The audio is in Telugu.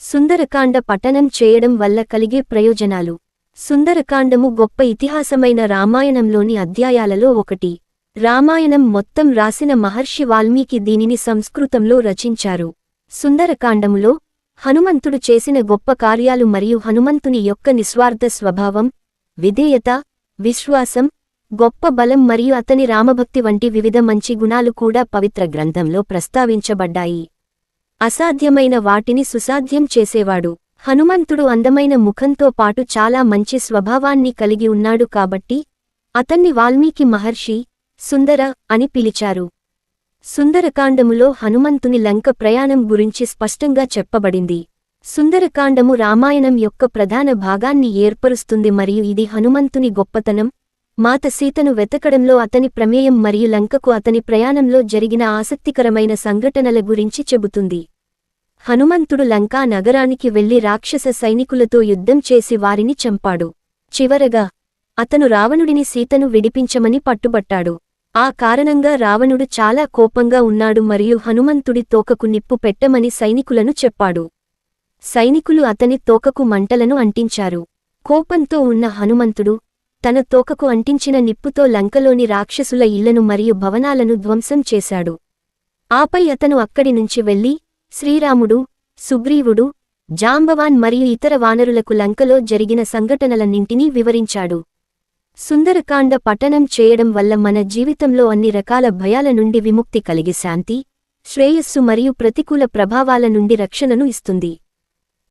సుందరకాండ పఠనం చేయడం వల్ల కలిగే ప్రయోజనాలు. సుందరకాండము గొప్ప ఇతిహాసమైన రామాయణంలోని అధ్యాయాలలో ఒకటి. రామాయణం మొత్తం రాసిన మహర్షి వాల్మీకి దీనిని సంస్కృతంలో రచించారు. సుందరకాండములో హనుమంతుడు చేసిన గొప్ప కార్యాలు మరియు హనుమంతుని యొక్క నిస్వార్థ స్వభావం విధేయత విశ్వాసం గొప్ప బలం మరియు అతని రామభక్తి వంటి వివిధ మంచి గుణాలు కూడా పవిత్ర గ్రంథంలో ప్రస్తావించబడ్డాయి. అసాధ్యమైన వాటిని సుసాధ్యం చేసేవాడు. హనుమంతుడు అందమైన ముఖంతో పాటు చాలా మంచి స్వభావాన్ని కలిగి ఉన్నాడు కాబట్టి అతన్ని వాల్మీకి మహర్షి సుందర అని పిలిచారు. సుందరకాండములో హనుమంతుని లంక ప్రయాణం గురించి స్పష్టంగా చెప్పబడింది. సుందరకాండము రామాయణం యొక్క ప్రధాన భాగాన్ని ఏర్పరుస్తుంది మరియు ఇది హనుమంతుని గొప్పతనం మాత సీతను వెతకడంలో అతని ప్రమేయం మరియు లంకకు అతని ప్రయాణంలో జరిగిన ఆసక్తికరమైన సంఘటనల గురించి చెబుతుంది. హనుమంతుడు లంకా నగరానికి వెళ్ళి రాక్షస సైనికులతో యుద్ధం చేసి వారిని చంపాడు. చివరగా అతను రావణుడిని సీతను విడిపించమని పట్టుబట్టాడు. ఆ కారణంగా రావణుడు చాలా కోపంగా ఉన్నాడు మరియు హనుమంతుడి తోకకు నిప్పు పెట్టమని సైనికులను చెప్పాడు. సైనికులు అతని తోకకు మంటలను అంటించారు. కోపంతో ఉన్న హనుమంతుడు తన తోకకు అంటించిన నిప్పుతో లంకలోని రాక్షసుల ఇళ్ళను మరియు భవనాలను ధ్వంసం చేశాడు. ఆపై అతను అక్కడి నుంచి వెళ్ళి శ్రీరాముడు సుగ్రీవుడు జాంబవాన్ మరియు ఇతర వానరులకు లంకలో జరిగిన సంఘటనలన్నింటినీ వివరించాడు. సుందరకాండ పఠనం చేయడం వల్ల మన జీవితంలో అన్ని రకాల భయాల నుండి విముక్తి కలిగి శాంతి శ్రేయస్సు మరియు ప్రతికూల ప్రభావాల నుండి రక్షణను ఇస్తుంది.